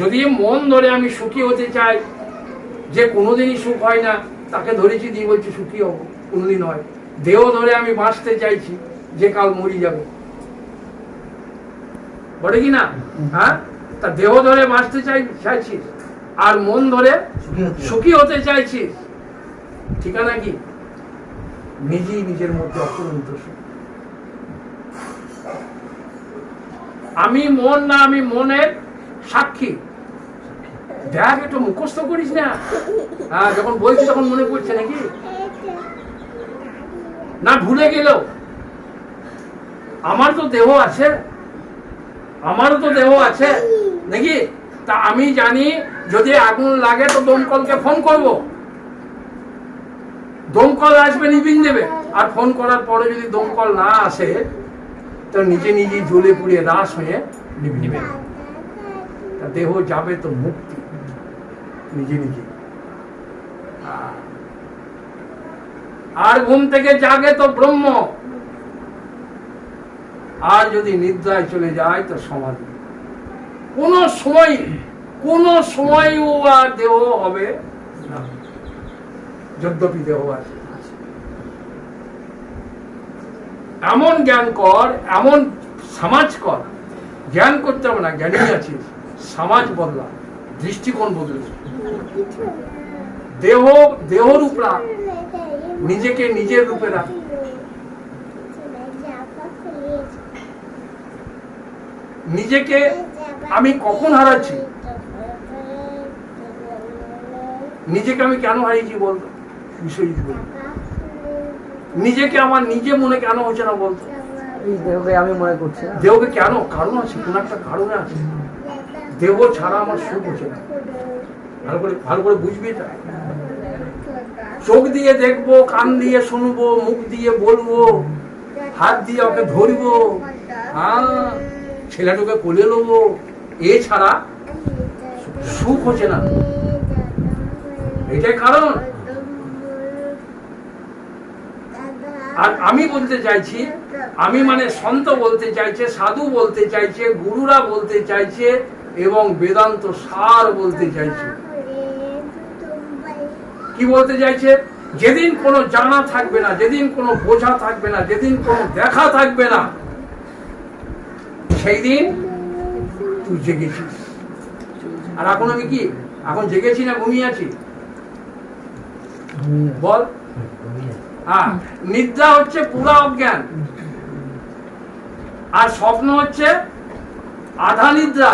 যদি মন ধরে আমি সুখী হতে চাই, যে কোনোদিনই সুখ হয় না, তাকে ধরেছি দিয়ে বলছি সুখী হব কোনোদিন হয় দেহ ধরে আমি বাঁচতে চাইছি, যে কাল মরি যাবে। বলে কি না? হ্যাঁ? তা দেহ ধরে বাঁচতে চাই, চাইছিস? আর মন ধরে সুখী হতে চাইছিস? ঠিকানা কি? নিজেই নিজের মধ্যে অপরন্ত সুখ। আমি মন না, আমি মনের সাক্ষী। দেখ একটু মুখস্থ করিস না। হ্যাঁ যখন বলছি তখন মনে পড়ছে নাকি? না, ভুলে গেল আমার তো দেহ আছে। আমারও তো দেহ আছে। নাকি? তা আমি জানি, যদি আগুন লাগে তো দমকলকে ফোন করব। দমকল আসবে, নিবিন দেবে। আর ফোন করার পরে যদি দমকল না আসে, তো নিজে নিজে জ্বলে পুড়িয়ে রাস হয়ে নিবে তা দেহ যাবে তো মুক্তি। নিজে নিজে। আর ঘুম থেকে জাগে তো ব্রহ্ম। আর যদি নিদ্রায় চলে যায় তো সমাধি। কোন সময়, কোন সময়ও আর দেহ হবে যদ্যপি দেহ আছে। এমন জ্ঞান কর, এমন সমাজ কর। জ্ঞান করতে হবে না জ্ঞানী আছিস। সমাজ বদলা দৃষ্টিকোণ বদলে দেহ দেহ রূপরা নিজেকে নিজের রূপে রাখ। নিজেকে আমি কখন হারাচ্ছি? নিজেকে আমি কেন হারিয়েছি বলতো নিজেকে আমার নিজে মনে কেন হচ্ছে না বলতো দেহকে আমি মনে করছি দেহকে কেন? কারণ আছে কোন একটা কারণে আছে। দেহ ছাড়া আমার সুখ হচ্ছে না। ভালো করে ভালো করে বুঝবি এটা? চোখ দিয়ে দেখব, কান দিয়ে শুনব, মুখ দিয়ে বলব, হাত দিয়ে ওকে ধরবো হ্যাঁ ছেলেটাকে কোলে নেব এছাড়া সুখ হচ্ছে না। এটাই কারণ। আর আমি বলতে চাইছি, আমি মানে সন্ত বলতে চাইছে, সাধু বলতে চাইছে, গুরুরা বলতে চাইছে এবং বেদান্ত সার বলতে চাইছে। কি বলতে চাইছে? যেদিন কোনো জানা থাকবে না, যেদিন কোনো বোঝা থাকবে না, যেদিন কোনো দেখা থাকবে না, সেই দিন তুই জেগেছিস। আর এখন আমি কি? এখন জেগেছি না ঘুমিয়ে আছি? বল। হ্যাঁ নিদ্রা হচ্ছে পুরা অজ্ঞান। আর স্বপ্ন হচ্ছে আধা নিদ্রা।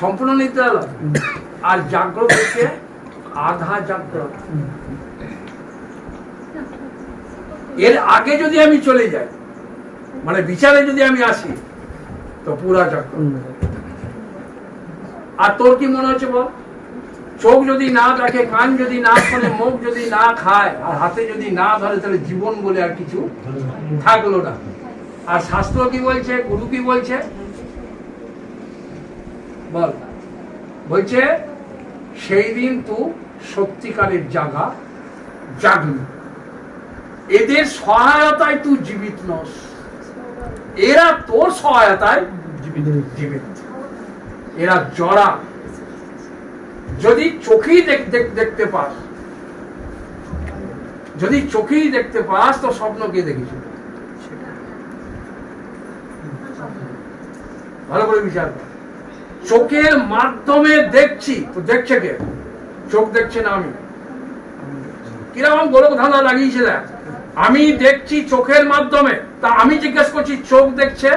সম্পূর্ণ নিদ্রা নয়। আর জাগ্রত হচ্ছে আধা জাগ্রত। এর আগে যদি আমি চলে যাই মানে বিচারে যদি আমি আসি, তো পুরা জাগ্রত। আর তোর কি মনে হচ্ছে বল? চোখ যদি না দেখে, কান যদি না শোনে, মুখ যদি না খায়, আর হাতে যদি না ধরে, তাহলে জীবন বলে আর কিছু থাকল না। আর শাস্ত্র কি বলছে? গুরু কি বলছে? বল। বলছে সেই দিন তু সত্যিকারের জাগা জাগলি। এদের সহায়তায় তুই জীবিত নস। এরা তোর সহায়তায় জীবিত এরা জড়া। যদি চোখেই দেখ- দেখ- দেখতে পাস যদি চোখেই দেখতে পাস তো স্বপ্ন কে দেখেছি ভালো করে বিচার কর। চোখের মাধ্যমে দেখছি। তো দেখছে কে? চোখ দেখছে না আমি। কীরকম গোলক ধাঁধা লাগিয়েছে দেখ। আমি দেখছি চোখের মাধ্যমে। তা আমি জিজ্ঞেস করছি চোখ দেখছে?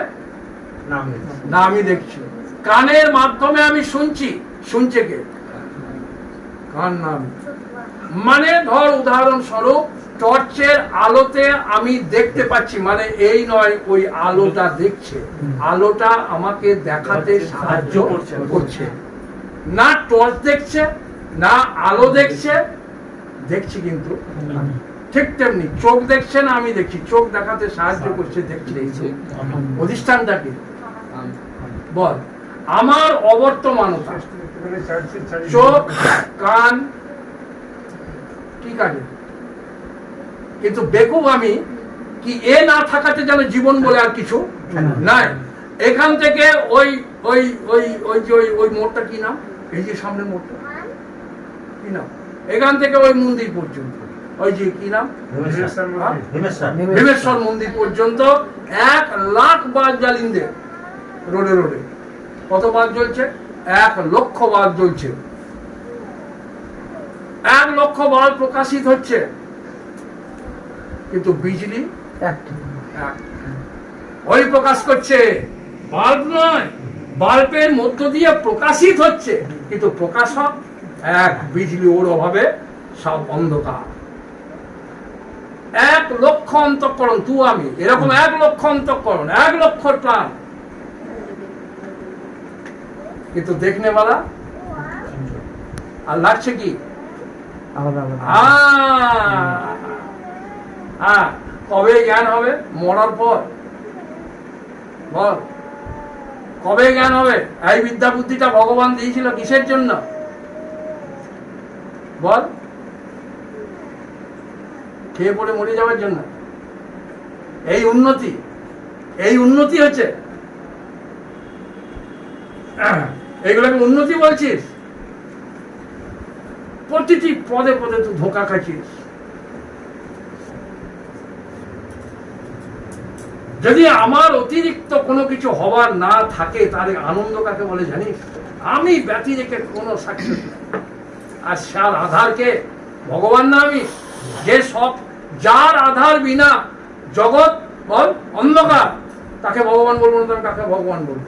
না আমি দেখছি কানের মাধ্যমে আমি শুনছি। শুনছে কে? কান না মানে ধর উদাহরণস্বরূপ টর্চের আলোতে আমি দেখতে পাচ্ছি মানে এই নয় ওই আলোটা দেখছে। আলোটা আমাকে দেখাতে সাহায্য করছে। না টর্চ দেখছে না আলো দেখছে দেখছি কিন্তু ঠিক তেমনি চোখ দেখছে না আমি দেখছি। চোখ দেখাতে সাহায্য করছে দেখছি অধিষ্ঠানটা কি? বল। আমার অবর্তমানতা। চোখ কান। কি কাজে কিন্তু বেকুব আমি কি এ না থাকাতে যেন জীবন বলে আর কিছু নাই। এখান থেকে ওই ওই ওই ওই যে ওই ওই মোড়টা কি নাম? এই যে সামনে মোড়টা। কি নাম? এখান থেকে ওই মন্দির পর্যন্ত। ওই যে কি নাম? হ্যাঁ? ভীমেশ্বর মন্দির পর্যন্ত এক লাখ বাদ জ্বালিন্দে রোডে রোডে। কত বাদ জ্বলছে? এক লক্ষ বাদ জ্বলছে। এক লক্ষ বাল্ব প্রকাশিত হচ্ছে। কিন্তু বিজলি একটা। ওই প্রকাশ করছে বাল্ব নয় বাল্বের মধ্য দিয়ে প্রকাশিত হচ্ছে কিন্তু প্রকাশক এক বিজলি ওর অভাবে সব অন্ধকার এক লক্ষ অন্তঃকরণ তু আমি এরকম এক লক্ষ অন্তঃকরণ এক লক্ষ প্রাণ কিন্তু দেখনে বালা আর লাগছে কি আলাদা আলাদা! হ্যাঁ কবে জ্ঞান হবে? মরার পর। বল। কবে জ্ঞান হবে? এই বিদ্যা বুদ্ধিটা ভগবান দিয়েছিল কিসের জন্য? বল। খেয়ে পড়ে মরে যাওয়ার জন্য। এই উন্নতি। এই উন্নতি হচ্ছে। আহ, এগুলোকে উন্নতি বলছিস? প্রতিটি পদে পদে তুই ধোকা খাচ্ছিস যদি আমার অতিরিক্ত কোনো কিছু হবার না থাকে, তাহলে আনন্দ কাকে বলে জানিস? আমি ব্যতি রেখে কোনো সাক্ষী আর সার আধারকে ভগবান না আমি, যে সব, যার আধার বিনা জগৎ বল অন্ধকার, তাকে ভগবান বলব না তবে কাকে ভগবান বলব?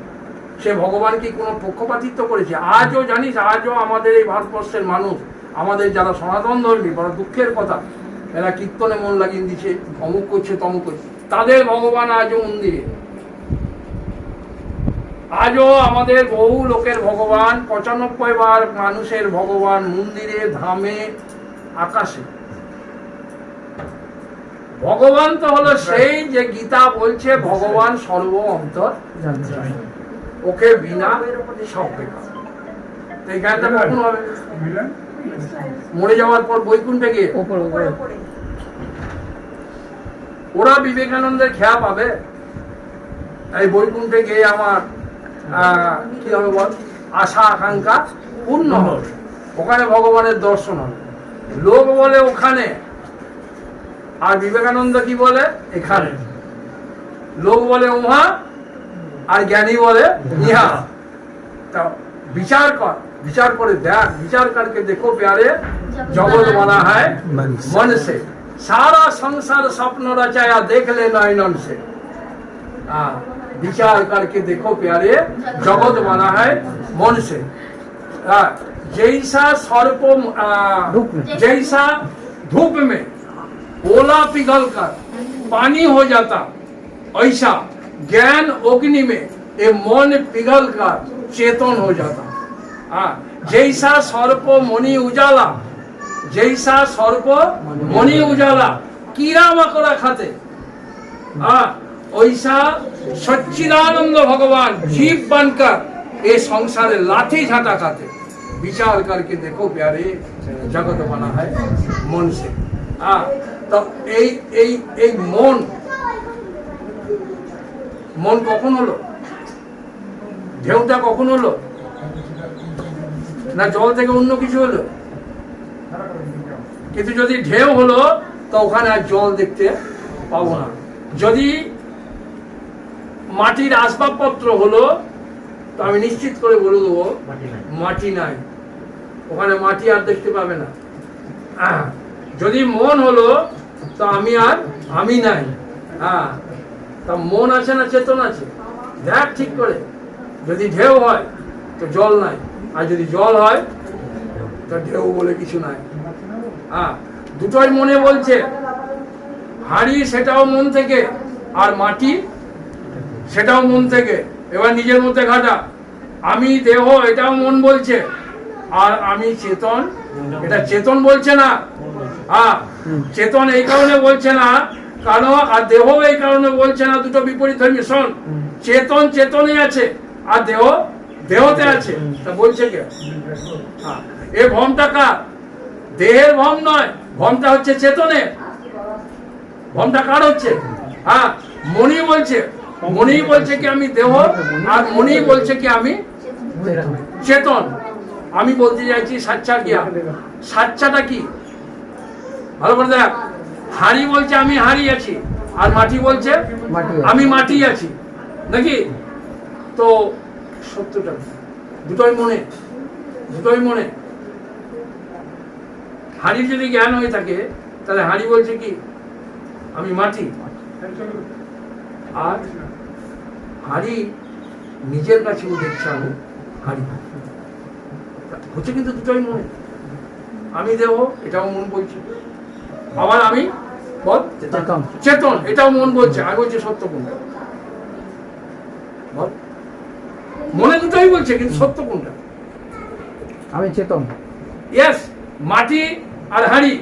সে ভগবান কি কোনো পক্ষপাতিত্ব করেছে? আজও জানিস, আজও আমাদের এই ভারতবর্ষের মানুষ, আমাদের যারা সনাতন ধর্মী, বড় দুঃখের কথা, এরা কীর্তনে মন লাগিয়ে দিচ্ছে অমুক করছে, তমুক করছে। তাদের ভগবান আজও মন্দিরে। আজও আমাদের বহু লোকের ভগবান পঁচানব্বই বার মানুষের ভগবান মন্দিরে ধামে আকাশে। ভগবান তো হলো সেই যে গীতা বলছে ভগবান সর্ব অন্তর ওকে বিনা সব বেকার এই জ্ঞানটা কখন হবে? মরে যাওয়ার পর বৈকুণ্ঠে গিয়ে? ওরা বিবেকানন্দের খেয়া পাবে। এই বৈকুণ্ঠে গিয়ে আমার কি হবে বল? আশা আকাঙ্ক্ষা পূর্ণ হবে। ওখানে ভগবানের দর্শন হবে। লোক বলে ওখানে আর বিবেকানন্দ কি বলে? এখানে। লোক বলে উহা আর জ্ঞানী বলে ইহা। তা বিচার কর বিচার করে দেখ বিচার করকে দেখো প্যারে জগৎ বলা হয়। মনসে। सारा संसार स्वप्न रचाया देख लेना नयनन से। विचार करके देखो प्यारे जगत बना है मन से। हाँ, जैसा सर्प। जैसा धूप में ओला पिघल कर पानी हो जाता ऐसा ज्ञान अग्नि में ये मन पिघल कर चेतन हो जाता। हाँ, जैसा सर्प मुनि उजाला जैसा सर्प मणि उजाला कीड़ा मकोड़ा खाते हाँ, वैसा सच्चिदानंद भगवान जीव बनकर ये संसारे लाठी झाटा खाते विचार करके देखो प्यारे जगत बना है मन से हाँ তো এই এই এই মন মন কখন হলো ঢেউটা কখন হলো না জল থেকে অন্য কিছু হলো কিন্তু যদি ঢেউ হলো তো ওখানে আর জল দেখতে পাবো না। যদি মাটির আসবাবপত্র হলো তো আমি নিশ্চিত করে বলে দেবো মাটি নাই। ওখানে মাটি আর দেখতে পাবে না। যদি মন হলো তো আমি আর আমি নাই। হ্যাঁ তা মন আছে না চেতন আছে? দেখ ঠিক করে। যদি ঢেউ হয় তো জল নাই। আর যদি জল হয় তো ঢেউ বলে কিছু নাই। হ্যাঁ দুটোই মনে বলছে। হাড়ি সেটাও মন থেকে, আর মাটি সেটাও মন থেকে। এবার নিজের মধ্যে ঘাটা। আমি দেহ, এটাও মন বলছে, আর আমি চেতন, এটা চেতন বলছে না। হ্যাঁ চেতন এই কারণে বলছে না কারণ আর দেহ এই কারণে বলছে না, দুটো বিপরীত ধর্মী শোন চেতন চেতনে আছে, আর দেহ দেহতে আছে। তা বলছে কে? হ্যাঁ এ ভ্রমটা কার? দেহের ভ্রম নয় ভ্রমটা হচ্ছে চেতনের। ভ্রমটা কার হচ্ছে? হ্যাঁ মনি বলছে। মনি বলছে কি আমি দেহ আর মনি বলছে কি আমি চেতন। আমি বলতে চাইছি সাচ্চা গিয়া সাচ্চাটা কি? ভালো করে দেখ। হাড়ি বলছে আমি হাড়ি আছি আর মাটি বলছে আমি মাটি আছি। নাকি? তো সত্যটা দুটোই মনে দুটোই মনে। হাড়ির যদি জ্ঞান হয়ে থাকে তাহলে হাড়ি বলছে কি? আমি মাটি। আর হাড়ি নিজের কাছেও দেখছে আমি হাড়ি হচ্ছে কিন্তু দুটোই মনে। আমি দেহ এটাও মন বলছে। আবার আমি বল? চেতন। এটাও মন বলছে। আর বলছে সত্য কোনটা বল? মনে দুটোই বলছে কিন্তু সত্য কোনটা আমি চেতন। ইয়েস মাটি আর হাড়ি।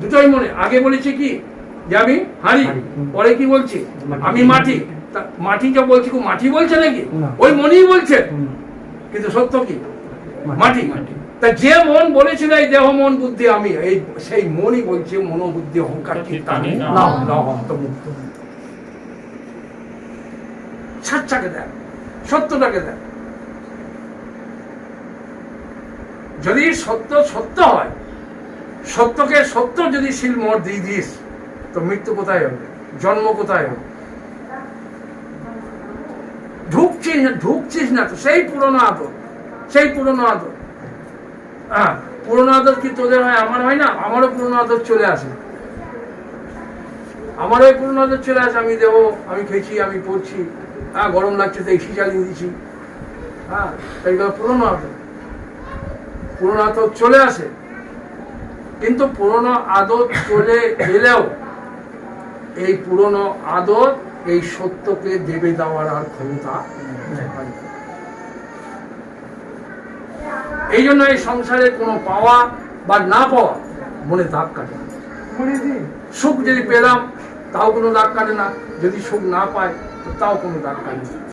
দুটোই মনে আগে বলেছি কি? যে আমি হাড়ি। পরে কি বলছি? আমি মাটি। মাটি যা বলছি মাটি বলছে নাকি? ওই মনই বলছে। কিন্তু সত্য কি? মাটি। তা যে মন বলেছিল এই দেহ মন বুদ্ধি আমি এই সেই মনই বলছে মনোবুদ্ধি অহংকার। না। না সাচ্চাকে দেখ সত্যটাকে দেখ। যদি সত্য সত্য হয় সত্যকে সত্য যদি শিল মোড় দিয়ে দিস, তো মৃত্যু কোথায় হবে? জন্ম কোথায় হবে? ঢুকছিস না ঢুকছিস না তো, সেই পুরনো আদর, সেই পুরনো আদর। হ্যাঁ পুরনো আদর কি তোদের হয়, আমার হয় না? আমারও পুরনো আদর চলে আসে। আমারও এই পুরনো আদর চলে আসে, আমি দেবো, আমি খেয়েছি, আমি পড়ছি। হ্যাঁ গরম লাগছে তো, এসি চালিয়ে দিচ্ছি হ্যাঁ এইগুলো পুরনো আদর। পুরনো আদর চলে আসে। কিন্তু পুরনো আদর চলে গেলেও এই পুরনো আদর এই সত্যকে দেবে দেওয়ার আর ক্ষমতা এই জন্য এই সংসারে কোনো পাওয়া বা না পাওয়া মনে দাগ কাটে। সুখ যদি পেলাম তাও কোনো দাগ কাটে না। যদি সুখ না পায় তাও কোনো দাগ কাটে না।